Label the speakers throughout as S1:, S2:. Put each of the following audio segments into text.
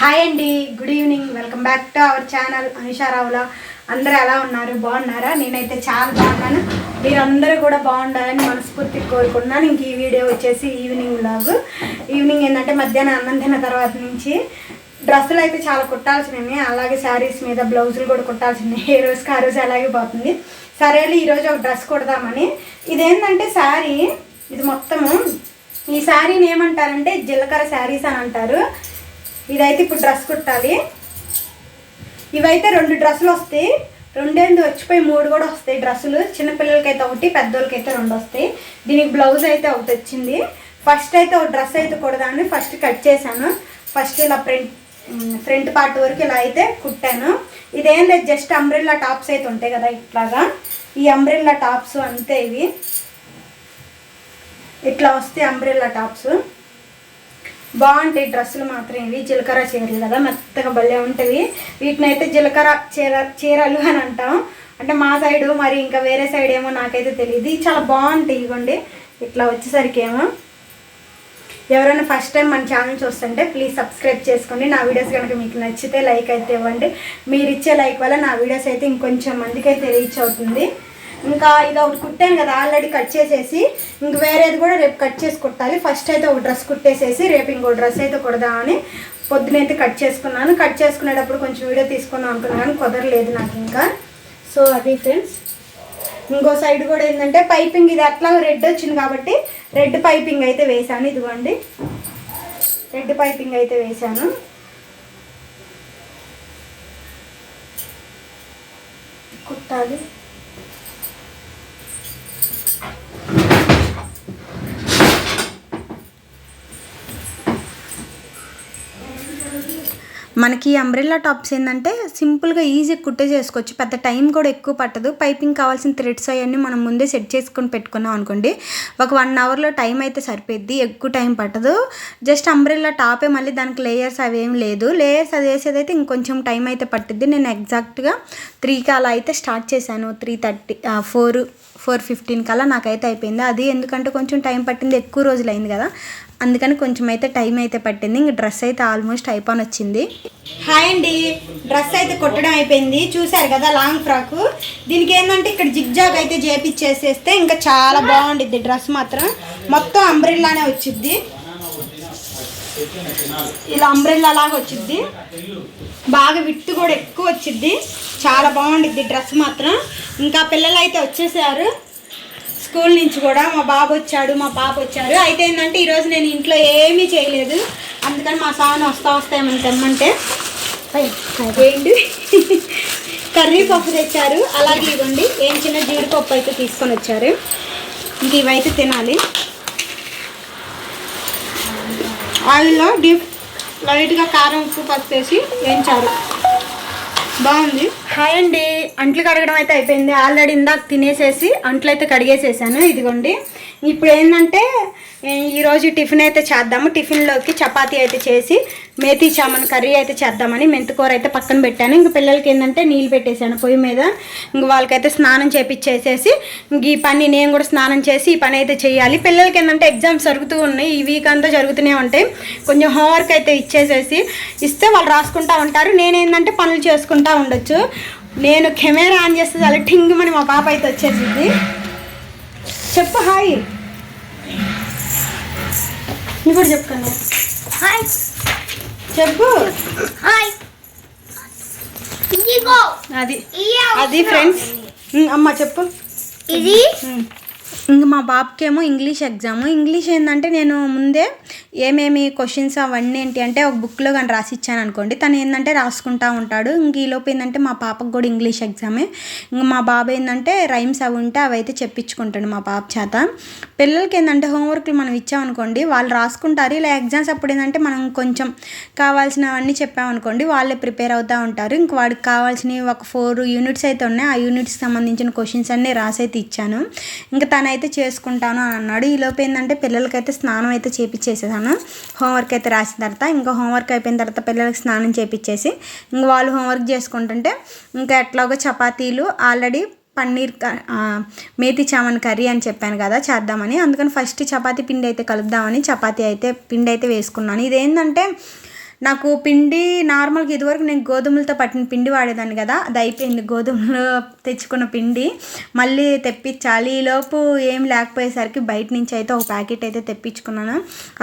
S1: Hi అండి good evening welcome back to our channel అనుషారావుల అందరూ ఎలా ఉన్నారు? బాగున్నారా? నేనైతే చాలా బాగున్నాను. మీరందరూ కూడా బాగుండాలని మనస్ఫూర్తి కోరుకున్నాను ఇంక ఈ వీడియో వచ్చేసి ఈవినింగ్ లాగు ఈవినింగ్ ఏంటంటే మధ్యాహ్నం అన్నం తిన్న తర్వాత నుంచి డ్రెస్సులు అయితే చాలా కుట్టాల్సినవి. అలాగే శారీస్ మీద బ్లౌజులు కూడా కుట్టాల్సినవి. ఏ రోజుకి ఆ రోజు అలాగే పోతుంది. సరేలే ఈరోజు ఒక డ్రెస్ కుడదామని. ఇదేంటంటే శారీ ఇది మొత్తము. ఈ శారీని ఏమంటారంటే జీలకర్ర శారీస్ అని అంటారు. ఇదైతే ఇప్పుడు డ్రెస్ కుట్టాలి. ఇవైతే రెండు డ్రెస్సులు వస్తాయి. రెండేందు వచ్చిపోయి మూడు కూడా వస్తాయి డ్రెస్సులు. చిన్నపిల్లలకైతే ఒకటి పెద్దోళ్ళకైతే రెండు వస్తాయి. దీనికి బ్లౌజ్ అయితే ఒకటి వచ్చింది. ఫస్ట్ అయితే ఒక డ్రెస్ అయితే కుడదాన్ని ఫస్ట్ కట్ చేశాను. ఫస్ట్ ఇలా ప్రింట్ ఫ్రంట్ పార్ట్ వరకు ఇలా అయితే కుట్టాను. ఇదేం లేదు జస్ట్ అంబ్రిల్లా టాప్స్ అయితే ఉంటాయి కదా ఇట్లాగా. ఈ అంబ్రిల్లా టాప్స్ అంతే ఇవి. ఇట్లా వస్తాయి అంబ్రిల్లా టాప్స్. బాగుంటాయి డ్రెస్సులు మాత్రం ఇవి. జీలకర్ర చీరలు కదా మెత్తగా భలే ఉంటాయి వీటిని అయితే జీలకర్ర చీర చీరలు అని అంటాం. అంటే మా సైడు మరి ఇంకా వేరే సైడ్ ఏమో నాకైతే తెలియదు చాలా బాగుంటాయి ఇవ్వండి. ఇట్లా వచ్చేసరికి ఏమో ఎవరైనా ఫస్ట్ టైం మన ఛానల్ చూస్తుంటే ప్లీజ్ సబ్స్క్రైబ్ చేసుకోండి. నా వీడియోస్ కనుక మీకు నచ్చితే లైక్ అయితే ఇవ్వండి. మీరు ఇచ్చే లైక్ వల్ల నా వీడియోస్ అయితే ఇంకొంచెం మందికి అయితే రీచ్ అవుతుంది. ఇంకా ఇది ఒకటి కుట్టాను కదా ఆల్రెడీ కట్ చేసేసి ఇంక వేరేది కూడా రేపు కట్ చేసి కుట్టాలి. ఫస్ట్ అయితే ఒక డ్రెస్ కుట్టేసేసి రేపు ఇంకో డ్రెస్ అయితే కుడదామని పొద్దునైతే కట్ చేసుకున్నాను. కట్ చేసుకునేటప్పుడు కొంచెం వీడియో తీసుకుందాం అనుకున్నాను కానీ కుదరలేదు నాకు ఇంకా. సో అది ఫ్రెండ్స్ ఇంకో సైడ్ కూడా ఏంటంటే పైపింగ్ ఇది అట్లా రెడ్ వచ్చింది కాబట్టి రెడ్ పైపింగ్ అయితే వేసాను ఇదిగోండి. రెడ్ పైపింగ్ అయితే వేసాను కుట్టాలి. మనకి అంబ్రెల్లా టాప్స్ ఏంటంటే సింపుల్గా ఈజీగా కుట్టే చేసుకోవచ్చు. పెద్ద టైం కూడా ఎక్కువ పట్టదు. పైపింగ్ కావాల్సిన థ్రెడ్స్ అవన్నీ మనం ముందే సెట్ చేసుకొని పెట్టుకున్నాం అనుకోండి ఒక వన్ అవర్లో టైం అయితే సరిపోద్ది ఎక్కువ టైం పట్టదు. జస్ట్ అంబ్రెల్లా టాపే మళ్ళీ దానికి లేయర్స్ అవేం లేదు. లేయర్స్ అది వేసేదైతే ఇంకొంచెం టైం అయితే పట్టిద్ది. నేను ఎగ్జాక్ట్గా త్రీకి అలా అయితే స్టార్ట్ చేశాను. Three thirty four four fifteen కల్లా నాకైతే అయిపోయింది. అది ఎందుకంటే కొంచెం టైం పట్టింది. ఎక్కువ రోజులు అయింది కదా. అందుకని కొంచెం అయితే టైం అయితే పట్టింది. ఇంక డ్రెస్ అయితే ఆల్మోస్ట్ అయిపోయి వచ్చింది. హాయ్ అండి. డ్రెస్ అయితే కుట్టడం అయిపోయింది. చూసారు కదా లాంగ్ ఫ్రాక్ దీనికి ఏంటంటే ఇక్కడ జిగ్ జాగ్ అయితే చేపిచ్చేసేస్తే ఇంకా చాలా బాగుండిద్ది డ్రెస్ మాత్రం. మొత్తం అంబ్రిల్లానే వచ్చిద్ది. ఇలా అంబ్రెల్లా లాగా వచ్చిద్ది. బాగా విట్టు కూడా ఎక్కువ వచ్చిద్ది. చాలా బాగుండిద్ది డ్రెస్ మాత్రం. ఇంకా పిల్లలు అయితే వచ్చేసారు. స్కూల్ నుంచి కూడా మా బాబు వచ్చాడు మా పాప వచ్చారు. అయితే ఏంటంటే ఈరోజు నేను ఇంట్లో ఏమీ చేయలేదు. అందుకని మా సాన్ వస్తా వస్తాయమని తెమ్మంటే ఏంటి? కర్రీ పప్పు తెచ్చారు. అలాగే ఇవ్వండి. ఏం చిన్న జీడిపప్పు అయితే తీసుకొని వచ్చారు. ఇంక ఇవైతే తినాలి. ఆయిల్లో డీప్ లైట్గా కారం ఉప్పు పసుపు వేసి వేయించారు. బాగుంది. హాయ్ అండి. అంట్లు కడగడం అయితే అయిపోయింది. ఆల్రెడీ ఇందాక తినేసేసి అంట్లు అయితే కడిగేసేసాను. ఇదిగోండి. ఇప్పుడు ఏంటంటే ఈరోజు టిఫిన్ అయితే చేద్దాము. టిఫిన్లోకి చపాతీ అయితే చేసి మేతి చామన్ కర్రీ అయితే చేద్దామని మెంతికూర అయితే పక్కన పెట్టాను. ఇంక పిల్లలకి ఏంటంటే నీళ్ళు పెట్టేశాను పొయ్యి మీద. ఇంక వాళ్ళకైతే స్నానం చేపించేసేసి ఇంక ఈ పని నేను కూడా స్నానం చేసి ఈ పని అయితే చేయాలి. పిల్లలకి ఏంటంటే ఎగ్జామ్స్ జరుగుతూ ఉన్నాయి. ఈ వీక్ అంతా జరుగుతూనే ఉంటాయి. కొంచెం హోంవర్క్ అయితే ఇచ్చేసేసి ఇస్తే వాళ్ళు రాసుకుంటూ ఉంటారు. నేనేంటంటే పనులు చేసుకుంటూ ఉండొచ్చు. నేను కెమెరా ఆన్ చేస్తే చాలా ఠింగుమని మా పాప అయితే వచ్చేసింది. చెప్పు హాయ్. నువ్వు కూడా చెప్పుకున్నా
S2: హాయ్.
S1: చెప్పు. అది. అది ఫ్రెండ్స్ అమ్మ చెప్పు.
S2: ఇది?
S1: ఇంక మా బాబుకేమో ఇంగ్లీష్ ఎగ్జామ్ ఇంగ్లీష్ ఏంటంటే నేను ముందే ఏమేమి క్వశ్చన్స్ అవన్నీ ఏంటి అంటే ఒక బుక్లో కానీ రాసి ఇచ్చాను అనుకోండి. తను ఏంటంటే రాసుకుంటా ఉంటాడు. ఇంక ఈలోపు ఏంటంటే మా పాపకు కూడా ఇంగ్లీష్ ఎగ్జామే ఇంక మా బాబు ఏంటంటే రైమ్స్ అవి ఉంటే అవి అయితే చెప్పించుకుంటాడు మా పాప చేత. పిల్లలకి ఏంటంటే హోంవర్క్లు మనం ఇచ్చామనుకోండి వాళ్ళు రాసుకుంటారు. ఇలా ఎగ్జామ్స్ అప్పుడు ఏంటంటే మనం కొంచెం కావాల్సినవన్నీ చెప్పామనుకోండి వాళ్ళే ప్రిపేర్ అవుతూ ఉంటారు. ఇంక వాడికి కావాల్సినవి ఒక ఫోర్ యూనిట్స్ అయితే ఉన్నాయి. ఆ యూనిట్స్కి సంబంధించిన క్వశ్చన్స్ అన్నీ రాసి అయితే ఇచ్చాను. ఇంకా తనైతే చేసుకుంటాను అని అన్నాడు. ఈలోపు ఏంటంటే పిల్లలకైతే స్నానం అయితే చేపించేసేసాను హోంవర్క్ అయితే రాసిన తర్వాత ఇంకా హోంవర్క్ అయిపోయిన తర్వాత పిల్లలకి స్నానం చేపించేసి ఇంక వాళ్ళు హోంవర్క్ చేసుకుంటుంటే ఇంకా ఎట్లాగో చపాతీలు ఆల్రెడీ పన్నీర్ క- మేతి చామన్ కర్రీ అని చెప్పాను కదా చేద్దామని. అందుకని ఫస్ట్ చపాతీ పిండి అయితే కలుపుదామని చపాతీ అయితే పిండి అయితే వేసుకున్నాను. ఇదేంటంటే నాకు పిండి నార్మల్గా ఇదివరకు నేను గోధుమలతో పట్టిన పిండి వాడేదాన్ని కదా అది అయిపోయింది. గోధుమలు తెచ్చుకున్న పిండి మళ్ళీ తెప్పించాలి. ఈలోపు ఏం లేకపోయేసరికి బయట నుంచి అయితే ఒక ప్యాకెట్ అయితే తెప్పించుకున్నాను.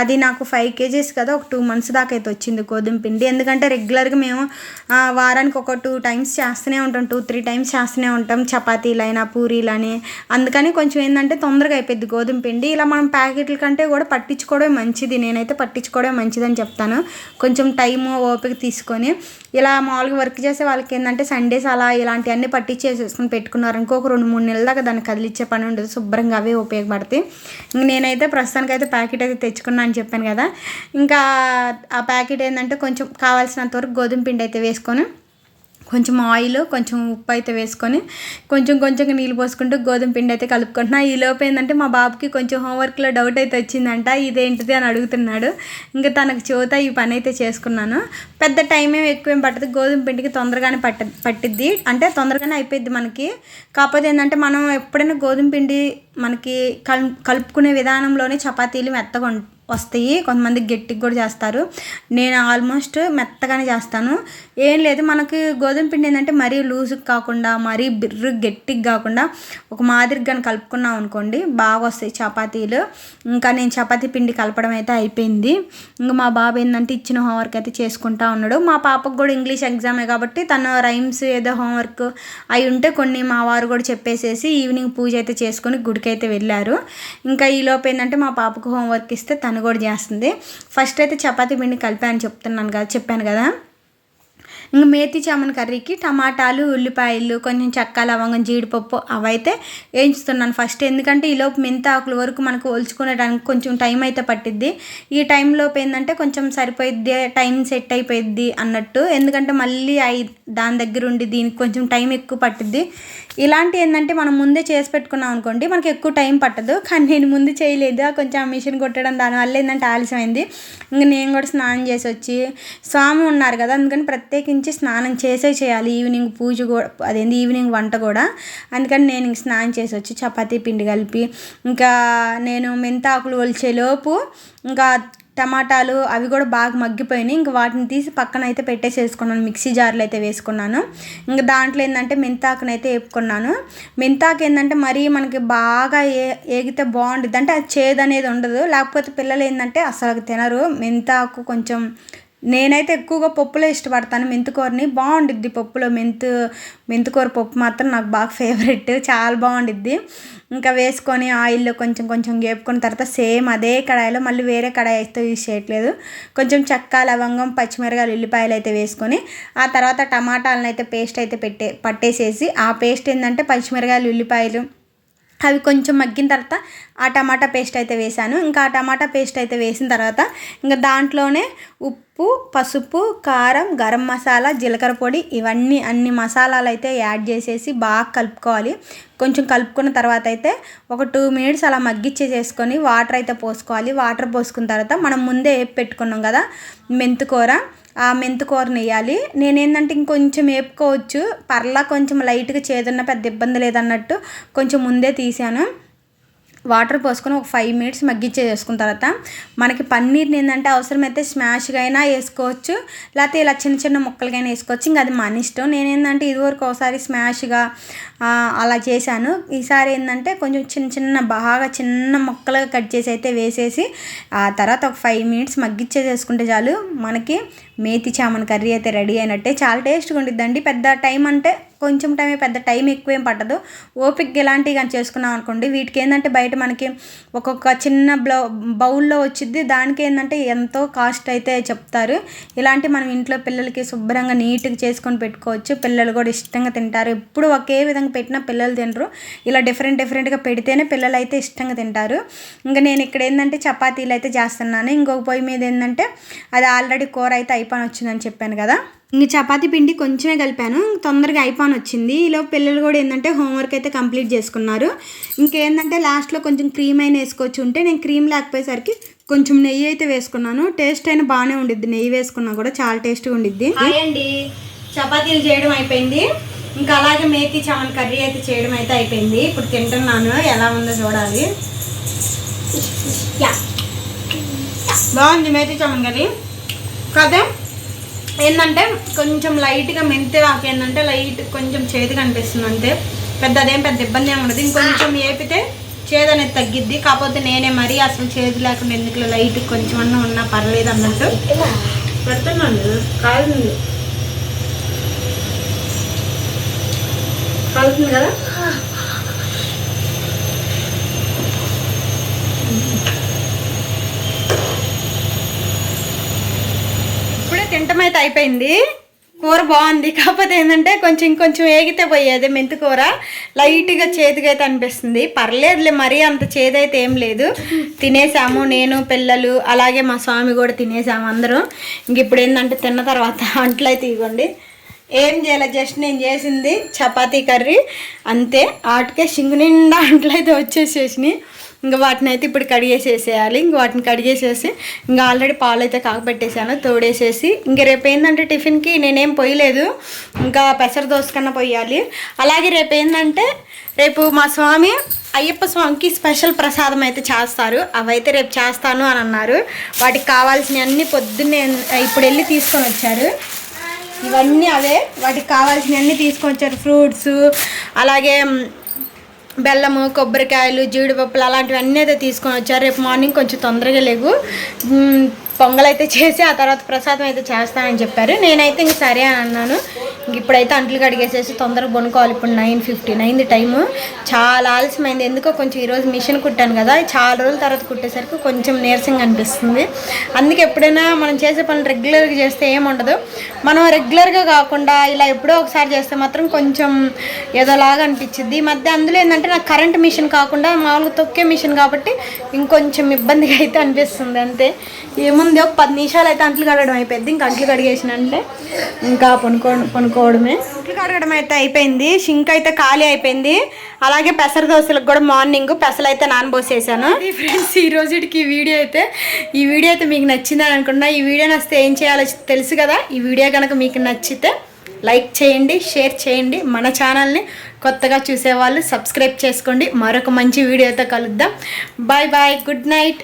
S1: అది నాకు ఫైవ్ కేజీస్ కదా ఒక టూ మంత్స్ దాకా అయితే వచ్చింది గోధుమ పిండి. ఎందుకంటే రెగ్యులర్గా మేము వారానికి ఒక టూ టైమ్స్ చేస్తూనే ఉంటాం టూ త్రీ టైమ్స్ చేస్తూనే ఉంటాం. చపాతీలైనా పూరీలని. అందుకని కొంచెం ఏంటంటే తొందరగా అయిపోద్ది గోధుమ పిండి. ఇలా మనం ప్యాకెట్ల కంటే కూడా పట్టించుకోవడమే మంచిది. నేనైతే పట్టించుకోవడమే మంచిదని చెప్తాను. కొంచెం టైము ఓపిక తీసుకొని ఇలా మామూలుగా వర్క్ చేసే వాళ్ళకి ఏంటంటే సండేస్ అలా ఇలాంటివన్నీ పట్టించేసేసుకుని పెట్టుకున్నారు. ఇంకో ఒక రెండు మూడు నెలల దాకా దాన్ని కదిలిచ్చే పని ఉండదు. శుభ్రంగా అవే ఉపయోగపడతాయి. ఇంక నేనైతే ప్రస్తుతానికి అయితే ప్యాకెట్ అయితే తెచ్చుకున్నా అని చెప్పాను కదా. ఇంకా ఆ ప్యాకెట్ ఏంటంటే కొంచెం కావాల్సినంత వరకు గోధుమ పిండి అయితే వేసుకొని కొంచెం ఆయిల్ కొంచెం ఉప్పు అయితే వేసుకొని కొంచెం కొంచెం నీళ్ళు పోసుకుంటూ గోధుమ పిండి అయితే కలుపుకుంటున్నా. ఈ లోపు ఏంటంటే మా బాబుకి కొంచెం హోంవర్క్లో డౌట్ అయితే వచ్చిందంట. ఇదేంటిది అని అడుగుతున్నాడు. ఇంకా తనకు చోత ఈ పని అయితే చేసుకున్నాను. పెద్ద టైం ఏం ఎక్కువేం పట్టదు. గోధుమ పిండికి తొందరగానే పట్ట పట్టిద్ది. అంటే తొందరగానే అయిపోద్ది మనకి. కాకపోతే ఏంటంటే మనం ఎప్పుడైనా గోధుమ పిండి మనకి కల్ కలుపుకునే విధానంలోనే చపాతీలు మెత్తగా వస్తాయి. కొంతమంది గట్టిగా కూడా చేస్తారు. నేను ఆల్మోస్ట్ మెత్తగానే చేస్తాను. ఏం లేదు మనకి గోధుమ పిండి ఏంటంటే మరీ లూజుగా కాకుండా మరీ బిర్రు గట్టిగా కాకుండా ఒక మాదిరిగా కానీ కలుపుకున్నాం అనుకోండి బాగా వస్తాయి చపాతీలు. ఇంకా నేను చపాతీ పిండి కలపడం అయితే అయిపోయింది. ఇంకా మా బాబు ఏంటంటే ఇచ్చిన హోంవర్క్ అయితే చేసుకుంటా ఉన్నాడు. మా పాపకు కూడా ఇంగ్లీష్ ఎగ్జామే కాబట్టి తను రైమ్స్ ఏదో హోంవర్క్ అవి ఉంటే కొన్ని మా వారు కూడా చెప్పేసేసి ఈవినింగ్ పూజ అయితే చేసుకొని గుడికి అయితే వెళ్ళారు. ఇంకా ఈ లోపు ఏంటంటే మా పాపకు హోంవర్క్ ఇస్తే తను కూడా చేస్తుంది. ఫస్ట్ అయితే చపాతీ పిండి కలిపాను చెప్తున్నాను కదా చెప్పాను కదా. ఇంకా మేతి చామన్ కర్రీకి టమాటాలు ఉల్లిపాయలు కొంచెం చెక్క లవంగం జీడిపప్పు అవైతే వేయించుతున్నాను ఫస్ట్. ఎందుకంటే ఈలోపు మెంత ఆకుల వరకు మనకు ఒలుచుకునేటానికి కొంచెం టైం అయితే పట్టిద్ది. ఈ టైంలోపు ఏంటంటే కొంచెం సరిపోయిద్ది టైం సెట్ అయిపోయిద్ది అన్నట్టు. ఎందుకంటే మళ్ళీ అయి దాని దగ్గర ఉండి దీనికి కొంచెం టైం ఎక్కువ పట్టిద్ది. ఇలాంటి ఏంటంటే మనం ముందే చేసి పెట్టుకున్నాం అనుకోండి మనకి ఎక్కువ టైం పట్టదు. కానీ నేను ముందు చేయలేదు. కొంచెం ఆ మిషన్ కొట్టడం దానివల్ల ఏంటంటే ఆలస్యమైంది. ఇంకా నేను కూడా స్నానం చేసి వచ్చి స్వామి ఉన్నారు కదా అందుకని ప్రత్యేకించి స్నానం చేసే చేయాలి. ఈవినింగ్ పూజ కూడా అదేంటి ఈవినింగ్ వంట కూడా. అందుకని నేను ఇంక స్నానం చేసి వచ్చి చపాతీ పిండి కలిపి ఇంకా నేను మెంతాకులు ఒలిచేలోపు ఇంకా టమాటాలు అవి కూడా బాగా మగ్గిపోయినాయి. ఇంక వాటిని తీసి పక్కన అయితే పెట్టేసేసుకున్నాను. మిక్సీ జార్లు అయితే వేసుకున్నాను. ఇంకా దాంట్లో ఏంటంటే మెంతాకుని అయితే వేపుకున్నాను. మెంతాకు ఏంటంటే మరీ మనకి బాగా ఏ ఏగితే బాగుంటుంది అంటే అది చేదు అనేది ఉండదు. లేకపోతే పిల్లలు ఏంటంటే అసలు తినరు. మెంతాకు కొంచెం నేనైతే ఎక్కువగా పప్పులో ఇష్టపడతాను. మెంతుకూరని బాగుండిద్ది పప్పులో. మెంతు మెంతుకూర పప్పు మాత్రం నాకు బాగా ఫేవరెట్ చాలా బాగుండిద్ది. ఇంకా వేసుకొని ఆయిల్లో కొంచెం కొంచెం వేపుకున్న తర్వాత సేమ్ అదే కడాయిలో మళ్ళీ వేరే కడాయి అయితే యూజ్ చేయట్లేదు. కొంచెం చెక్క లవంగం పచ్చిమిరకాయలు ఉల్లిపాయలు అయితే వేసుకొని ఆ తర్వాత టమాటాలను అయితే పేస్ట్ అయితే పెట్టే పట్టేసేసి ఆ పేస్ట్ ఏంటంటే పచ్చిమిరకాయలు ఉల్లిపాయలు అవి కొంచెం మగ్గిన తర్వాత ఆ టమాటా పేస్ట్ అయితే వేసాను ఇంకా ఆ టమాటా పేస్ట్ అయితే వేసిన తర్వాత ఇంకా దాంట్లోనే ఉప్పు పసుపు కారం గరం మసాలా జీలకర్ర పొడి ఇవన్నీ అన్ని మసాలాలు అయితే యాడ్ చేసేసి బాగా కలుపుకోవాలి. కొంచెం కలుపుకున్న తర్వాత అయితే ఒక టూ మినిట్స్ అలా మగ్గిచ్చేసేసుకొని వాటర్ అయితే పోసుకోవాలి. వాటర్ పోసుకున్న తర్వాత మనం ముందే పెట్టుకున్నాం కదా మెంతుకూర మెంతుకూరని వేయాలి నేనేంటంటే ఇంకొంచెం వేపుకోవచ్చు. పర్లా కొంచెం లైట్గా చేదున్న పెద్ద ఇబ్బంది లేదన్నట్టు కొంచెం ముందే తీసాను. వాటర్ పోసుకొని ఒక ఫైవ్ మినిట్స్ మగ్గిచ్చేసుకున్న తర్వాత మనకి పన్నీర్ని ఏంటంటే అవసరమైతే స్మాష్గా అయినా వేసుకోవచ్చు. లేకపోతే ఇలా చిన్న చిన్న ముక్కలుగైనా వేసుకోవచ్చు. ఇంకా అది మన ఇష్టం. నేనేంటంటే ఇదివరకు ఒకసారి స్మాష్గా అలా చేశాను. ఈసారి ఏంటంటే కొంచెం చిన్న చిన్న బాగా చిన్న ముక్కలుగా కట్ చేసి అయితే వేసేసి ఆ తర్వాత ఒక ఫైవ్ మినిట్స్ మగ్గిచ్చేసేసుకుంటే చాలు. మనకి మేతి చామన్ కర్రీ అయితే రెడీ అయినట్టే. చాలా టేస్ట్గా ఉండిద్దండి. పెద్ద టైం అంటే కొంచెం టైమే పెద్ద టైం ఎక్కువేం పట్టదు. ఓపిక ఇలాంటివి కానీ చేసుకున్నాం అనుకోండి వీటికి ఏంటంటే బయట మనకి ఒక్కొక్క చిన్న బ్లౌ బౌల్లో వచ్చింది దానికి ఏంటంటే ఎంతో కాస్ట్ అయితే చెప్తారు. ఇలాంటి మనం ఇంట్లో పిల్లలకి శుభ్రంగా నీట్గా చేసుకొని పెట్టుకోవచ్చు. పిల్లలు కూడా ఇష్టంగా తింటారు. ఎప్పుడు ఒకే విధంగా పెట్టినా పిల్లలు తినరు. ఇలా డిఫరెంట్ డిఫరెంట్గా పెడితేనే పిల్లలు అయితే ఇష్టంగా తింటారు. ఇంకా నేను ఇక్కడ ఏంటంటే చపాతీలు అయితే చేస్తున్నాను. ఇంకొక పొయ్యి మీద ఏంటంటే అది ఆల్రెడీ కూర అయితే అయిపోయి వచ్చిందని చెప్పాను కదా. ఇంక చపాతీ పిండి కొంచెమే కలిపాను. తొందరగా అయిపోని వచ్చింది ఈలో పిల్లలు కూడా ఏంటంటే హోంవర్క్ అయితే కంప్లీట్ చేసుకున్నారు. ఇంకేంటంటే లాస్ట్లో కొంచెం క్రీమ్ అయినా వేసుకోవచ్చు ఉంటే నేను క్రీమ్ లేకపోయేసరికి కొంచెం నెయ్యి అయితే వేసుకున్నాను. టేస్ట్ అయినా బాగానే ఉండిద్ది. నెయ్యి వేసుకున్నా కూడా చాలా టేస్ట్గా ఉండిద్ది. అండి. చపాతీలు చేయడం అయిపోయింది. ఇంకా అలాగే మేతి చామన్ కర్రీ అయితే చేయడం అయితే అయిపోయింది. ఇప్పుడు తింటున్నాను. ఎలా ఉందో చూడాలి. బాగుంది మేతి చామన్ కర్రీ. కదా? ఏంటంటే కొంచెం లైట్గా మెంతి ఆకు ఏంటంటే లైట్ కొంచెం చేదు కనిపిస్తుంది అంతే. పెద్ద అదేం పెద్ద ఇబ్బంది ఏమి ఉండదు. ఇంకొంచెం ఏపితే చేదు అనేది తగ్గిద్ది. కాకపోతే నేనే మరీ అసలు చేదు లేకుండా ఎందుకు లైట్ కొంచెం అన్న ఉన్నా పర్లేదు అన్నట్టు. పెడుతున్నాను. కాదు కాలుతుంది కదా? ఇప్పుడే తింటమైతే అయిపోయింది. కూర బాగుంది. కాకపోతే ఏంటంటే కొంచెం ఇంకొంచెం ఏగితే పోయేది మెంతి కూర. లైట్గా అయితే అనిపిస్తుంది. పర్లేదులే మరీ అంత చేదైతే ఏం లేదు. తినేసాము నేను పిల్లలు అలాగే మా స్వామి కూడా తినేసాము అందరం. ఇంక ఇప్పుడు ఏంటంటే తిన్న తర్వాత అంట్లు అయితే ఇవ్వండి. ఏం చేయాలి? జస్ట్ నేను చేసింది చపాతీ కర్రీ. అంతే ఆటకే సింగు నిండా అంట్లు అయితే వచ్చేసేసినాయి. ఇంకా వాటిని అయితే ఇప్పుడు కడిగేసేసేయాలి. ఇంక వాటిని కడిగేసేసి ఇంకా ఆల్రెడీ పాలు అయితే కాకపెట్టేసాను తోడేసేసి. ఇంక రేపు ఏంటంటే టిఫిన్కి నేనేం పోయలేదు ఇంకా పెసర దోశ కన్నా పోయాలి అలాగే రేపు ఏంటంటే రేపు మా స్వామి అయ్యప్ప స్వామికి స్పెషల్ ప్రసాదం అయితే చేస్తారు. అవైతే రేపు చేస్తాను అని అన్నారు. వాటికి కావాల్సినవి అన్నీ పొద్దున్నే ఇప్పుడు వెళ్ళి తీసుకొని వచ్చారు. ఇవన్నీ అవే. వాటికి కావాల్సినవన్నీ తీసుకొచ్చారు. ఫ్రూట్స్ అలాగే బెల్లము కొబ్బరికాయలు జీడిపప్పులు అలాంటివన్నీ అయితే తీసుకొని వచ్చారు రేపు మార్నింగ్ కొంచెం తొందరగా లేవు. పొంగల్ అయితే చేసి ఆ తర్వాత ప్రసాదం అయితే చేస్తానని చెప్పారు. నేనైతే ఇంక సరే అని అన్నాను. ఇంక ఇప్పుడైతే అంట్లు కడిగేసేసి తొందరగా కొనుక్కోవాలి ఇప్పుడు నైన్ ఫిఫ్టీన్ అయింది టైము. చాలా ఆలస్యమైంది. ఎందుకో కొంచెం ఈరోజు మిషన్ కుట్టాను కదా. చాలా రోజుల తర్వాత కుట్టేసరికి కొంచెం నీరసంగా అనిపిస్తుంది. అందుకే ఎప్పుడైనా మనం చేసే పనులు రెగ్యులర్గా చేస్తే ఏముండదు మనం రెగ్యులర్గా కాకుండా ఇలా ఎప్పుడో ఒకసారి చేస్తే మాత్రం కొంచెం ఏదోలాగా అనిపించింది ఈ మధ్య అందులో ఏంటంటే నాకు కరెంట్ మిషన్ కాకుండా మామూలుగా తొక్కే మిషన్ కాబట్టి ఇంకొంచెం ఇబ్బందిగా అయితే అనిపిస్తుంది. అంతే. ఏముంది ఒక పది నిమిషాలు అయితే అంట్లు కడగడం అయిపోయింది. ఇంకా అంట్లు కడిగేసిన అంటే ఇంకా పనుకో పనుకోవడమే. అంట్లు కడగడం అయితే అయిపోయింది. షింక్ అయితే ఖాళీ అయిపోయింది. అలాగే పెసర దోశలకు కూడా మార్నింగ్ పెసలు అయితే నానబోసేసాను. ఫ్రెండ్స్ ఈ రోజుకి ఈ వీడియో అయితే ఈ వీడియో అయితే మీకు నచ్చిందని అనుకున్నా ఈ వీడియో నచ్చితే ఏం చేయాలో తెలుసు కదా. ఈ వీడియో కనుక మీకు నచ్చితే లైక్ చేయండి షేర్ చేయండి. మన ఛానల్ని కొత్తగా చూసేవాళ్ళు సబ్స్క్రైబ్ చేసుకోండి. మరొక మంచి వీడియోతో కలుద్దాం. Bye bye good night.